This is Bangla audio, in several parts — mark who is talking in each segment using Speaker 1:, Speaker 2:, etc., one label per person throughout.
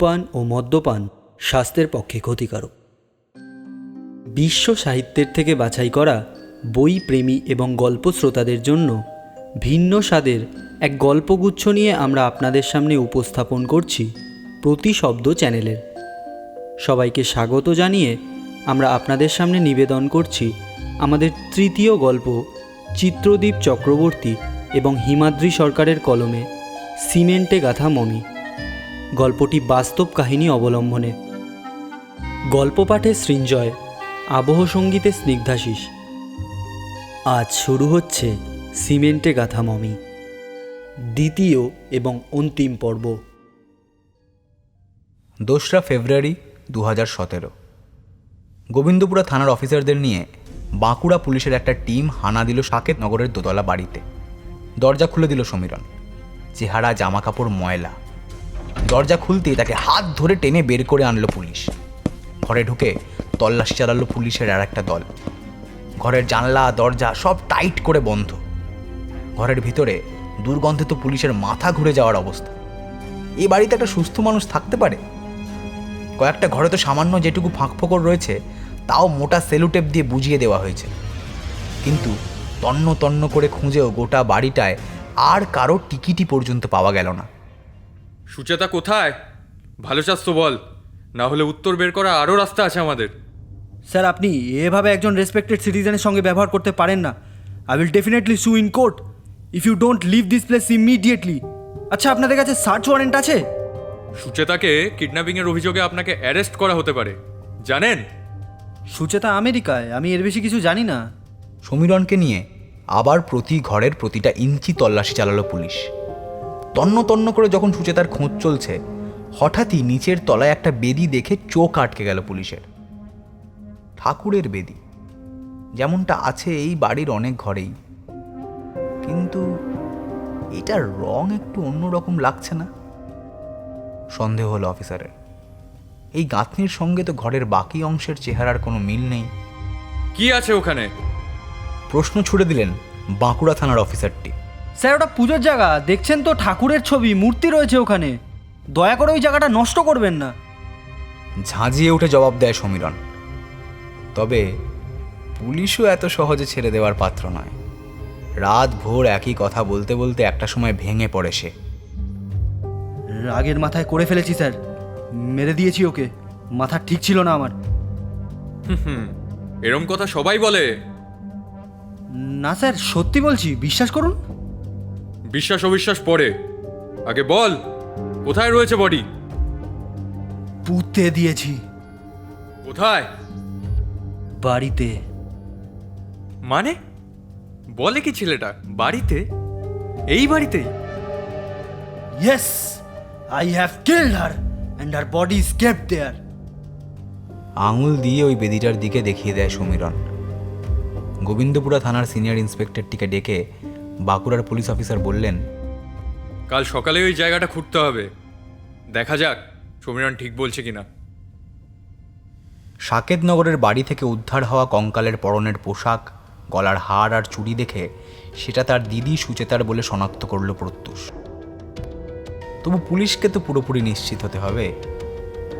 Speaker 1: ধূমপান ও মদ্যপান স্বাস্থ্যের পক্ষে ক্ষতিকারক। বিশ্ব সাহিত্যের থেকে বাছাই করা বই, প্রেমী এবং গল্প শ্রোতাদের জন্য ভিন্ন স্বাদের এক গল্পগুচ্ছ নিয়ে আমরা আপনাদের সামনে উপস্থাপন করছি প্রতি শব্দ চ্যানেলের। সবাইকে স্বাগত জানিয়ে আমরা আপনাদের সামনে নিবেদন করছি আমাদের তৃতীয় গল্প চিত্রদীপ চক্রবর্তী এবং হিমাদ্রি সরকারের কলমে সিমেন্টে গাথা মমি। গল্পটি বাস্তব কাহিনী অবলম্বনে। গল্প পাঠে সৃঞ্জয়, আবহ সঙ্গীতে স্নিগ্ধাশিস। আজ শুরু হচ্ছে সিমেন্টে গাথা মমি। দ্বিতীয় এবং অন্তিম পর্ব।
Speaker 2: দোসরা ফেব্রুয়ারি দু হাজার সতেরো। গোবিন্দপুরা থানার অফিসারদের নিয়ে বাঁকুড়া পুলিশের একটা টিম হানা দিল সাকেত নগরের দোতলা বাড়িতে। দরজা খুলে দিল সমীরণ। চেহারা জামা কাপড় ময়লা। দরজা খুলতেই তাকে হাত ধরে টেনে বের করে আনলো পুলিশ। ঘরে ঢুকে তল্লাশি চালালো পুলিশের আর একটা দল। ঘরের জানলা, দরজা সব টাইট করে বন্ধ। ঘরের ভিতরে দুর্গন্ধে তো পুলিশের মাথা ঘুরে যাওয়ার অবস্থা। এই বাড়িতে একটা সুস্থ মানুষ থাকতে পারে? কয়েকটা ঘরে তো সামান্য যেটুকু ফাঁকফোকর রয়েছে, তাও মোটা সেলুটেপ দিয়ে বুঝিয়ে দেওয়া হয়েছে। কিন্তু তন্ন তন্ন করে খুঁজেও গোটা বাড়িটায় আর কারও টিকিটি পর্যন্ত পাওয়া গেল না।
Speaker 3: সুচেতা কোথায়? ভালো চাস তো বল। না হলে উত্তর বের করা আরও রাস্তা আছে আমাদের।
Speaker 4: স্যার আপনি এভাবে একজন রেসপেক্টেড সিটিজেনের সঙ্গে ব্যবহার করতে পারেন না। I will definitely sue in court if you don't leave this place immediately আচ্ছা আপনাদের কাছে সার্চ ওয়ারেন্ট আছে?
Speaker 3: সুচেতাকে কিডন্যাপিংয়ের অভিযোগে আপনাকে অ্যারেস্ট করা হতে পারে। জানেন?
Speaker 4: সুচেতা আমেরিকায় আমি এর বেশি কিছু জানি না।
Speaker 2: সমীরণকে নিয়ে আবার প্রতি ঘরের প্রতিটা ইঞ্চি তল্লাশি চালালো পুলিশ। তন্ন তন্ন করে যখন সুচেতার খোঁজ চলছে হঠাৎই নিচের তলায় একটা বেদি দেখে চোখ আটকে গেল পুলিশের। ঠাকুরের বেদি। যেমনটা আছে এই বাড়ির অনেক ঘরেই। কিন্তু এটার রং একটু অন্যরকম লাগছে না? সন্দেহ হলো অফিসারের। এই গাঁথনির সঙ্গে তো ঘরের বাকি অংশের চেহারার কোনো মিল নেই।
Speaker 3: কি আছে ওখানে?
Speaker 2: প্রশ্ন ছুড়ে দিলেন বাঁকুড়া থানার অফিসারটি।
Speaker 4: স্যার ওটা পুজোর জায়গা। দেখছেন তো ঠাকুরের ছবি মূর্তি রয়েছে ওখানে। দয়া করে ওই জায়গাটা নষ্ট করবেন না।
Speaker 2: ঝাঁঝিয়ে উঠে জবাব দেয় সমীরণ। তবে পুলিশও এত সহজে ছেড়ে দেওয়ার পাত্র নয়। রাত ভোর একই কথা বলতে বলতে একটা সময় ভেঙে পড়ে সে।
Speaker 4: রাগের মাথায় করে ফেলেছি স্যার। মেরে দিয়েছি ওকে। মাথা ঠিক ছিল না আমার।
Speaker 3: হুম এরম কথা সবাই বলে।
Speaker 4: না স্যার সত্যি বলছি। বিশ্বাস করুন।
Speaker 3: বিশ্বাস অবিশ্বাস পড়ে। আগে বল কোথায় রয়েছে বডি
Speaker 4: পুঁতে দিয়েছি।
Speaker 3: কোথায়?
Speaker 4: বাড়িতে।
Speaker 3: মানে? বলে কি ছেলেটা? বাড়িতে? এই বাড়িতেই?
Speaker 4: Yes I have killed her and her body is kept there
Speaker 2: আঙুল দিয়ে ওই বেদিটার দিকে দেখিয়ে দেয় সমীরণ। গোবিন্দপুরা থানার সিনিয়র ইন্সপেক্টরটিকে ডেকে বাঁকুড়ার পুলিশ অফিসার বললেন
Speaker 3: কাল সকালে ওই জায়গাটা খুঁড়তে হবে। দেখা যাক সমীরণ ঠিক বলছে কিনা।
Speaker 2: সাকেতনগরের বাড়ি থেকে উদ্ধার হওয়া কঙ্কালের পরনের পোশাক গলার হার আর চুড়ি দেখে সেটা তার দিদি সুচেতার বলে শনাক্ত করল প্রত্যুষ। তবু পুলিশকে তো পুরোপুরি নিশ্চিত হতে হবে।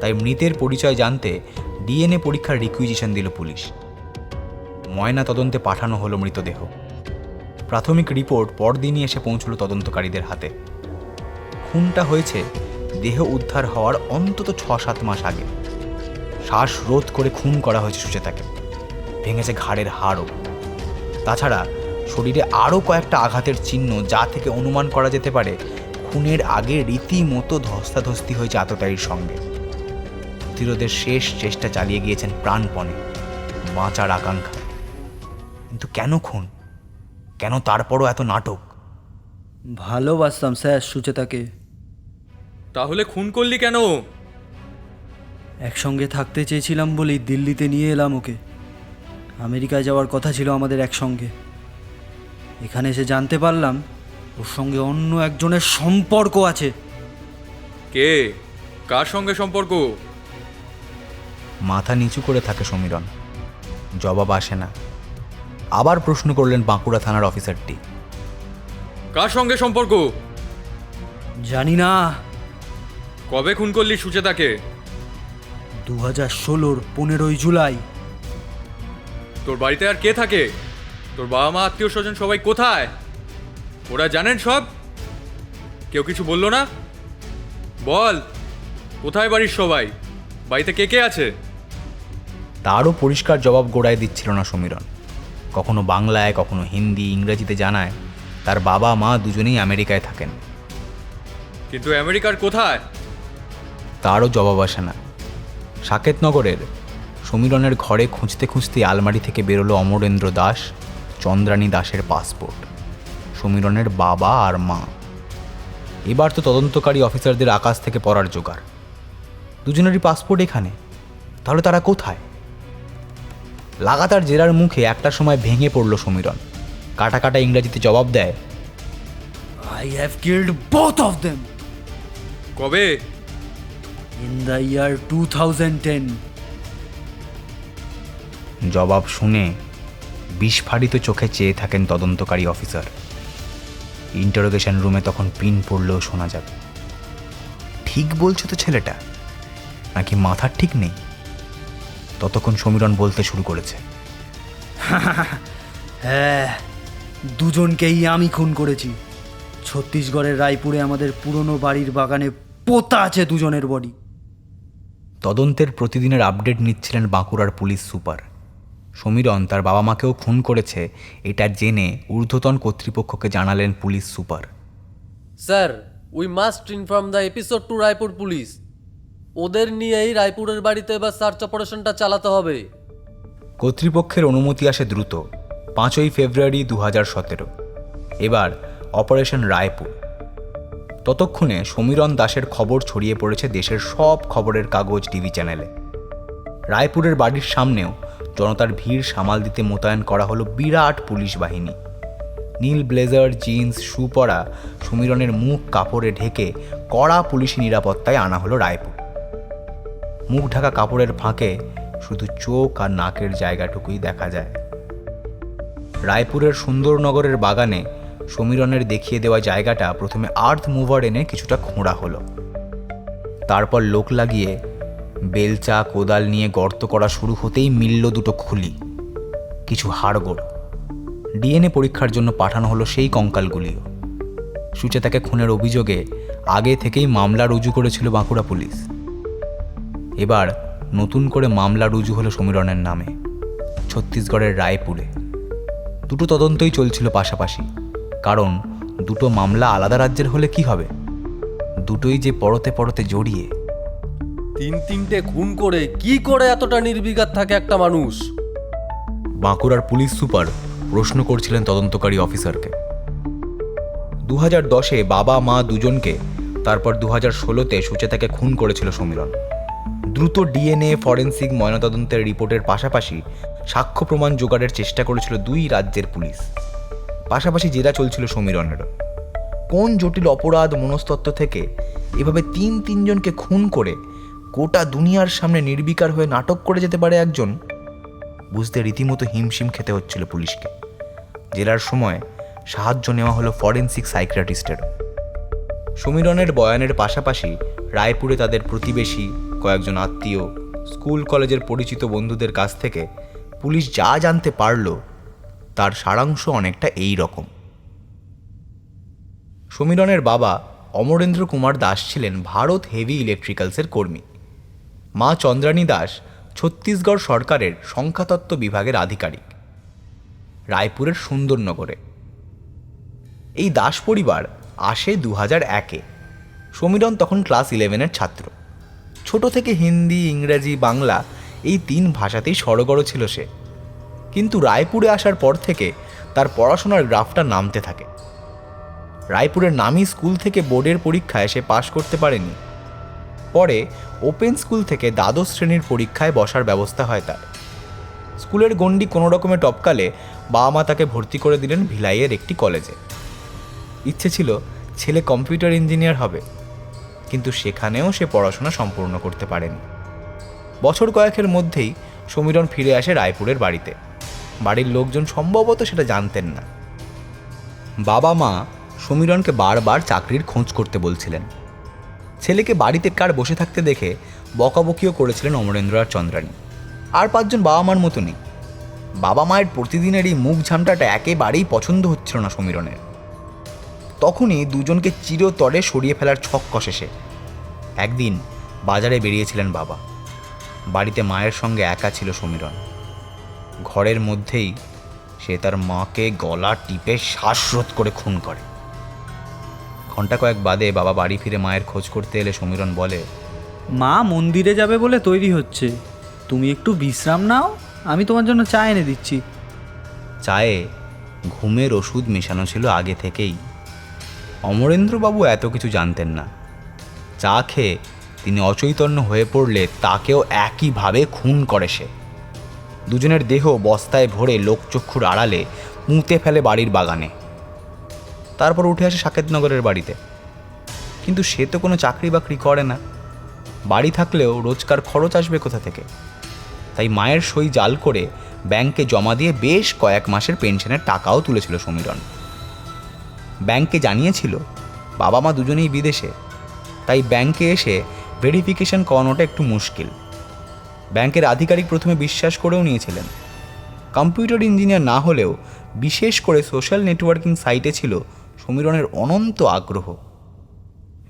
Speaker 2: তাই মৃতের পরিচয় জানতে ডিএনএ পরীক্ষার রিকুইজিশন দিল পুলিশ। ময়না তদন্তে পাঠানো হলো মৃতদেহ। প্রাথমিক রিপোর্ট পরদিনই এসে পৌঁছল তদন্তকারীদের হাতে। খুনটা হয়েছে দেহ উদ্ধার হওয়ার অন্তত ছ সাত মাস আগে। শ্বাস রোধ করে খুন করা হয়েছে সুচেতাকে। ভেঙেছে ঘাড়ের হাড়ও। তাছাড়া শরীরে আরও কয়েকটা আঘাতের চিহ্ন যা থেকে অনুমান করা যেতে পারে খুনের আগে রীতিমতো ধস্তাধস্তি হয়েছে আততায়ীর সঙ্গে। প্রতিরোধের শেষ চেষ্টা চালিয়ে গিয়েছেন প্রাণপণে। বাঁচার আকাঙ্ক্ষা। কিন্তু কেন খুন? কেন তারপরও এত নাটক?
Speaker 4: ভালোবাসতাম স্যার সুচেতাকে।
Speaker 3: তাহলে খুন করলি কেন?
Speaker 4: একসঙ্গে থাকতে চেয়েছিলাম বলেই দিল্লিতে নিয়ে এলাম ওকে। আমেরিকায় যাওয়ার কথা ছিল আমাদের একসঙ্গে। এখানে এসে জানতে পারলাম ওর সঙ্গে অন্য একজনের সম্পর্ক আছে।
Speaker 3: কে? কার সঙ্গে সম্পর্ক?
Speaker 2: মাথা নিচু করে থাকে সমীরণ। জবাব আসে না। আবার প্রশ্ন করলেন বাঁকুড়া থানার অফিসারটি।
Speaker 3: কার সঙ্গে সম্পর্ক?
Speaker 4: জানি না।
Speaker 3: কবে খুন করলি সুচেতাকে?
Speaker 4: দু হাজার ষোলোর পনেরোই জুলাই।
Speaker 3: তোর বাড়িতে আর কে থাকে? তোর বাবা মা আত্মীয় স্বজন সবাই কোথায়? ওরা জানেন সব? কেউ কিছু বলল না? বল কোথায় বাড়ির সবাই? বাড়িতে কে কে আছে?
Speaker 2: তারও পরিষ্কার জবাব গোড়ায় দিচ্ছিল না সমীরণ। কখনো বাংলায় কখনো হিন্দি ইংরেজিতে জানায় তার বাবা মা দুজনেই আমেরিকায় থাকেন।
Speaker 3: কিন্তু আমেরিকার কোথায়?
Speaker 2: তারও জবাব আসে না। সাকেতনগরের সমীরণের ঘরে খুঁজতে খুঁজতে আলমারি থেকে বেরোলো অমরেন্দ্র দাস চন্দ্রানী দাসের পাসপোর্ট সমীরণের বাবা আর মা। এবার তো তদন্তকারী অফিসারদের আকাশ থেকে পড়ার জোগাড়। দুজনেরই পাসপোর্ট এখানে। তাহলে তারা কোথায়? লাগাতার জেরার মুখে একটা সময় ভেঙে পড়ল সমীরণ। কাটা কাটা ইংরেজিতে জবাব দেয়
Speaker 4: I have killed both of them
Speaker 3: কবে?
Speaker 4: In the year two thousand ten
Speaker 2: জবাব শুনে বিস্ফারিত চোখে চেয়ে থাকেন তদন্তকারী অফিসার। ইন্টারোগেশন রুমে তখন পিন পড়লেও শোনা যাবে। ঠিক বলছো তো ছেলেটা? নাকি মাথার ঠিক নেই? ততক্ষণ সমীরণ বলতে শুরু করেছে।
Speaker 4: হ্যাঁ দুজনকেই আমি খুন করেছি। ছত্তিশগড়ের রায়পুরে আমাদের পুরনো বাড়ির বাগানে পোতা আছে দুজনের বডি।
Speaker 2: তদন্তের প্রতিদিনের আপডেট নিচ্ছিলেন বাঁকুড়ার পুলিশ সুপার। সমীরণ তার বাবা মাকেও খুন করেছে এটা জেনে ঊর্ধ্বতন কর্তৃপক্ষকে জানালেন police super.
Speaker 5: Sir we must inform the episode to Raipur police ওদের নিয়েই রায়পুরের বাড়িতে এবার সার্চ অপারেশনটা চালাতে হবে।
Speaker 2: কর্তৃপক্ষের অনুমতি আসে দ্রুত, পাঁচই ফেব্রুয়ারি দু হাজার সতেরো। এবার অপারেশন রায়পুর। ততক্ষণে সমীরণ দাসের খবর ছড়িয়ে পড়েছে দেশের সব খবরের কাগজ টিভি চ্যানেলে। রায়পুরের বাড়ির সামনেও জনতার ভিড় সামাল দিতে মোতায়েন করা হলো বিরাট পুলিশ বাহিনী। নীল ব্লেজার, জিন্স, শু পরা সমীরণের মুখ কাপড়ে ঢেকে কড়া পুলিশি নিরাপত্তায় আনা হলো রায়পুর। মুখ ঢাকা কাপড়ের ফাঁকে শুধু চোখ আর নাকের জায়গাটুকুই দেখা যায়। রায়পুরের সুন্দরনগরের বাগানে সমীরণের দেখিয়ে দেওয়া জায়গাটা প্রথমে আর্থ মুভার এনে কিছুটা খোঁড়া হলো। তারপর লোক লাগিয়ে বেলচা, কোদাল নিয়ে গর্ত করা শুরু হতেই মিলল দুটো খুলি, কিছু হাড়গোড়। ডিএনএ পরীক্ষার জন্য পাঠানো হলো সেই কঙ্কালগুলিও। সুচেতাকে খুনের অভিযোগে আগে থেকেই মামলা রুজু করেছিল বাঁকুড়া পুলিশ। এবার নতুন করে মামলা রুজু হলো সমীরণের নামে ছত্তিশগড়ের রায়পুরে। দুটো তদন্তই চলছিল পাশাপাশি কারণ দুটো মামলা আলাদা রাজ্যের হলে কি হবে? দুটোই যে পরতে পরতে জড়িয়ে।
Speaker 5: তিন তিনটে খুন করে কি করে এতটা নির্বিঘাত থাকে একটা মানুষ?
Speaker 2: বাঁকুড়ার পুলিশ সুপার প্রশ্ন করছিলেন তদন্তকারী অফিসারকে। দু হাজার দশে বাবা মা দুজনকে তারপর দু হাজার ষোলোতে সুচেতাকে খুন করেছিল সমীরণ। দ্রুত ডিএনএ, ফরেন্সিক ময়নাতদন্তের রিপোর্টের পাশাপাশি সাক্ষ্য প্রমাণ জোগাড়ের চেষ্টা করেছিল দুই রাজ্যের পুলিশ। পাশাপাশি জেরা চলছিল সমীরণেরও। কোন জটিল অপরাধ মনস্তত্ত্ব থেকে এভাবে তিন তিনজনকে খুন করে গোটা দুনিয়ার সামনে নির্বিকার হয়ে নাটক করে যেতে পারে একজন? বুঝতে রীতিমতো হিমশিম খেতে হচ্ছিল পুলিশকে। জেলার সময় সাহায্য নেওয়া হলো ফরেন্সিক সাইক্রাটিস্টের সমীরণের বয়ানের পাশাপাশি রায়পুরে তাদের প্রতিবেশী কয়েকজন আত্মীয় স্কুল কলেজের পরিচিত বন্ধুদের কাছ থেকে পুলিশ যা জানতে পারল, তার সারাংশ অনেকটা এই রকম। সমীরণের বাবা অমরেন্দ্র কুমার দাস ছিলেন ভারত হেভি ইলেকট্রিক্যালসের কর্মী। মা চন্দ্রাণী দাস ছত্তিশগড় সরকারের সংখ্যাতত্ত্ব বিভাগের আধিকারিক। রায়পুরের সুন্দরনগরে। এই দাস পরিবার আসে দু হাজার একে। সমীরণ তখন ক্লাস ইলেভেনের ছাত্র। ছোট থেকে হিন্দি, ইংরেজি, বাংলা এই তিন ভাষাতেই সড়গড় ছিল সে। কিন্তু রায়পুরে আসার পর থেকে তার পড়াশোনার গ্রাফটা নামতে থাকে। রায়পুরের নামি স্কুল থেকে বোর্ডের পরীক্ষায় সে পাশ করতে পারেনি। পরে ওপেন স্কুল থেকে দ্বাদশ শ্রেণির পরীক্ষায় বসার ব্যবস্থা হয় তার। স্কুলের গণ্ডি কোনো রকমে টপকালে বাবা মা তাকে ভর্তি করে দিলেন ভিলাইয়ের একটি কলেজে। ইচ্ছে ছিল ছেলে কম্পিউটার ইঞ্জিনিয়ার হবে। কিন্তু সেখানেও সে পড়াশোনা সম্পূর্ণ করতে পারেনি। বছর কয়েকের মধ্যেই সমীরণ ফিরে আসে রায়পুরের বাড়িতে। বাড়ির লোকজন সম্ভবত সেটা জানতেন না। বাবা মা সমীরণকে বারবার চাকরির খোঁজ করতে বলছিলেন। ছেলেকে বাড়িতে কার বসে থাকতে দেখে বকাবকিও করেছিলেন অমরেন্দ্র আর চন্দ্রানী। আর পাঁচজন বাবা মার মতনই। বাবা মায়ের প্রতিদিনের এই মুখ ঝামটাটা একেবারেই পছন্দ হচ্ছিল না সমীরণের। তখনই দুজনকে চিরতরে সরিয়ে ফেলার ছক কষে সে একদিন বাজারে বেরিয়েছিলেন বাবা। বাড়িতে মায়ের সঙ্গে একা ছিল সমীরণ। ঘরের মধ্যেই সে তার মাকে গলা টিপে শ্বাসরোধ করে খুন করে। ঘণ্টা কয়েক বাদে বাবা বাড়ি ফিরে মায়ের খোঁজ করতে এলে সমীরণ বলে
Speaker 4: মা মন্দিরে যাবে বলে তৈরি হচ্ছে। তুমি একটু বিশ্রাম নাও আমি তোমার জন্য চা এনে দিচ্ছি।
Speaker 2: চায়ে ঘুমের ওষুধ মেশানো ছিল আগে থেকেই। অমরেন্দ্রবাবু এত কিছু জানতেন না। চা খেয়ে তিনি অচৈতন্য হয়ে পড়লে তাকেও একইভাবে খুন করে সে। দুজনের দেহ বস্তায় ভরে লোকচক্ষুর আড়ালে মুতে ফেলে বাড়ির বাগানে। তারপর উঠে আসে সাকেতনগরের বাড়িতে। কিন্তু সে তো কোনো চাকরি বাকরি করে না। বাড়ি থাকলেও রোজকার খরচ আসবে কোথা থেকে? তাই মায়ের সই জাল করে ব্যাংকে জমা দিয়ে বেশ কয়েক মাসের পেনশনের টাকাও তুলেছিল সমীরণ। ব্যাংকে জানিয়েছিল, বাবা মা দুজনেই বিদেশে, তাই ব্যাংকে এসে ভেরিফিকেশন করানোটা একটু মুশকিল। ব্যাংকের আধিকারিক প্রথমে বিশ্বাস করেও নিয়েছিলেন। কম্পিউটার ইঞ্জিনিয়ার না হলেও বিশেষ করে সোশ্যাল নেটওয়ার্কিং সাইটে ছিল সমীরণের অনন্ত আগ্রহ।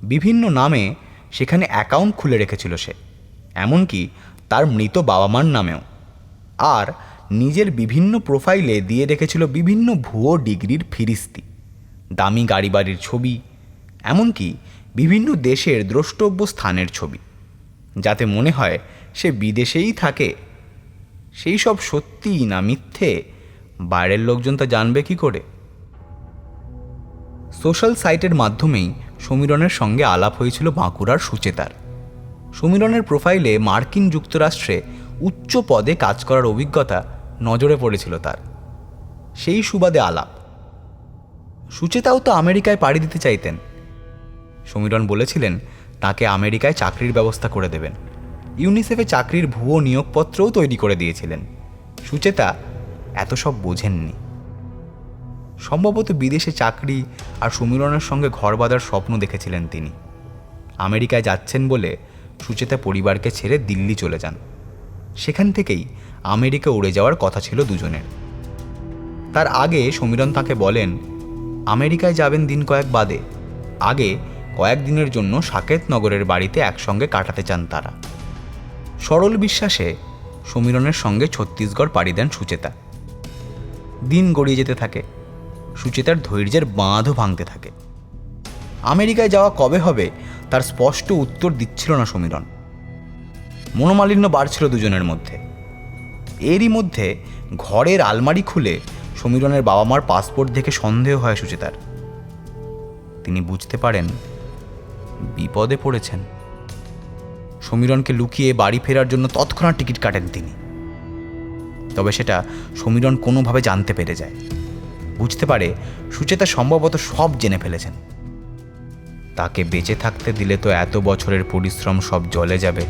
Speaker 2: বিভিন্ন নামে সেখানে অ্যাকাউন্ট খুলে রেখেছিল সে, এমনকি তার মৃত বাবা মার নামেও। আর নিজের বিভিন্ন প্রোফাইলে দিয়ে রেখেছিল বিভিন্ন ভুয়ো ডিগ্রির ফিরিস্তি। দামি গাড়ি বাড়ির ছবি, এমনকি বিভিন্ন দেশের দ্রষ্টব্য স্থানের ছবি। যাতে মনে হয় সে বিদেশেই থাকে। সেই সব সত্যি না মিথ্যে? বাইরের লোকজন তা জানবে কি করে? সোশ্যাল সাইটের মাধ্যমেই সমীরণের সঙ্গে আলাপ হয়েছিল বাঁকুড়ার সুচেতার। সমীরণের প্রোফাইলে মার্কিন যুক্তরাষ্ট্রে উচ্চ পদে কাজ করার অভিজ্ঞতা নজরে পড়েছিল তার। সেই সুবাদে আলাপ। সুচেতাও তো আমেরিকায় পাড়ি দিতে চাইতেন। সমীরণ বলেছিলেন, তাকে আমেরিকায় চাকরির ব্যবস্থা করে দেবেন। ইউনিসেফে চাকরির ভুয়ো নিয়োগপত্রও তৈরি করে দিয়েছিলেন। সুচেতা এত সব বোঝেননি। সম্ভবত বিদেশে চাকরি আর সমীরণের সঙ্গে ঘর বাঁধার স্বপ্ন দেখেছিলেন তিনি। আমেরিকায় যাচ্ছেন বলে সুচেতা পরিবারকে ছেড়ে দিল্লি চলে যান। সেখান থেকেই আমেরিকা উড়ে যাওয়ার কথা ছিল দুজনের। তার আগে সমীরণ তাকে বলেন আমেরিকায় যাবেন দিন কয়েক বাদে। আগে কয়েকদিনের জন্য সাকেতনগরের বাড়িতে একসঙ্গে কাটাতে চান তারা। সরল বিশ্বাসে সমীরণের সঙ্গে ছত্তিশগড় পাড়ি দেন সুচেতা। দিন গড়িয়ে যেতে থাকে। সুচেতার ধৈর্যের বাঁধও ভাঙতে থাকে। আমেরিকায় যাওয়া কবে হবে তার স্পষ্ট উত্তর দিচ্ছিল না সমীরণ। মনোমালিন্য বাড়ছিল দুজনের মধ্যে। এরই মধ্যে ঘরের আলমারি খুলে সমীরণের বাবা মার পাসপোর্ট দেখে সন্দেহ হয় সুচেতার। তিনি বুঝতে পারেন বিপদে পড়েছেন। সমীরণকে লুকিয়ে বাড়ি ফেরার জন্য তৎক্ষণাৎ টিকিট কাটেন তিনি। তবে সেটা সমীরণ কোনোভাবে জানতে পেরে যায়। বুঝতে পারে সুচেতা সম্ভবত সব জেনে ফেলেছেন। তাকে বেঁচে থাকতে দিলে তো এত বছরের পরিশ্রম সব জলে যাবে।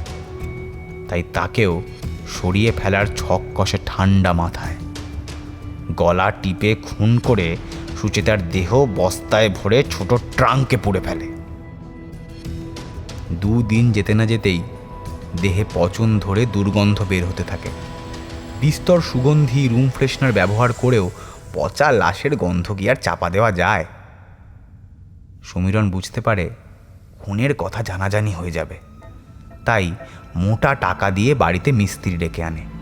Speaker 2: তাই তাকেও সরিয়ে ফেলার ছক কষে ঠান্ডা মাথায়। গলা টিপে খুন করে সুচেতার দেহ বস্তায় ভরে ছোট ট্রাঙ্কে পুড়ে ফেলে। দুদিন যেতে না যেতেই দেহে পচন ধরে দুর্গন্ধ বের হতে থাকে। বিস্তর সুগন্ধি, রুম ফ্রেশনার ব্যবহার করেও পচা লাশের গন্ধ কি আর চাপা দেওয়া যায়? সমীরণ বুঝতে পারে খুনের কথা জানাজানি হয়ে যাবে। তাই মোটা টাকা দিয়ে বাড়িতে মিস্ত্রি ডেকে আনে।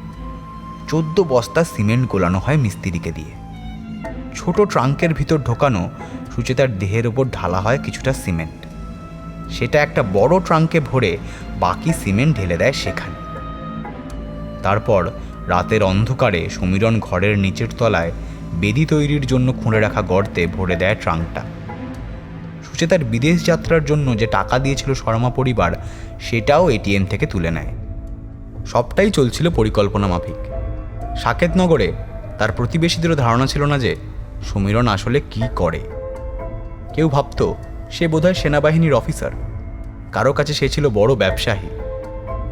Speaker 2: চোদ্দ বস্তা সিমেন্ট গোলানো হয় মিস্ত্রিকে দিয়ে। ছোট ট্রাঙ্কের ভিতর ঢোকানো সুচেতার দেহের ওপর ঢালা হয় কিছুটা সিমেন্ট। সেটা একটা বড় ট্রাঙ্কে ভরে বাকি সিমেন্ট ঢেলে দেয় সেখানে। তারপর রাতের অন্ধকারে সমীরণ ঘরের নিচের তলায় বেদি তৈরির জন্য খুঁড়ে রাখা গর্তে ভরে দেয় ট্রাঙ্কটা। সুচেতার বিদেশ যাত্রার জন্য যে টাকা দিয়েছিল শর্মা পরিবার, সেটাও এটিএম থেকে তুলে নেয়। সবটাই চলছিল পরিকল্পনা মাফিক। সাকেতনগরে তার প্রতিবেশীদেরও ধারণা ছিল না যে সমীরণ আসলে কি করে। কেউ ভাবত সে বোধহয় সেনাবাহিনীর অফিসার। কারও কাছে সে ছিল বড় ব্যবসায়ী।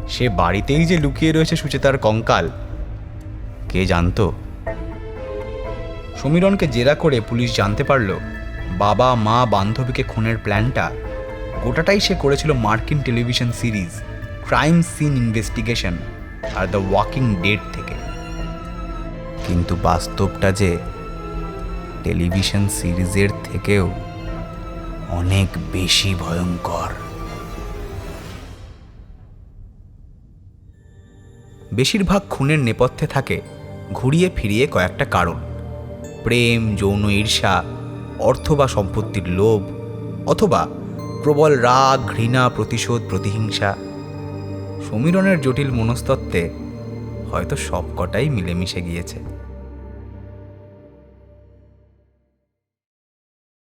Speaker 2: সে বাড়িতেই যে লুকিয়ে রয়েছে সুচেতার কঙ্কাল, কে জানতো? সমীরণকে জেরা করে পুলিশ জানতে পারল বাবা, মা, বান্ধবীকে খুনের প্ল্যানটা গোটাটাই সে করেছিল মার্কিন television series crime scene investigation R the walking dead কিন্তু বাস্তবটা যে টেলিভিশন সিরিজের থেকেও অনেক বেশি ভয়ঙ্কর। বেশিরভাগ খুনের নেপথ্যে থাকে ঘুরিয়ে ফিরিয়ে কয়েকটা কারণ। প্রেম, যৌন ঈর্ষা, অর্থ বা সম্পত্তির লোভ, অথবা প্রবল রাগ, ঘৃণা, প্রতিশোধ, প্রতিহিংসা। সমীরণের জটিল মনস্তত্ত্বে হয়তো সবকটাই মিলেমিশে গিয়েছে।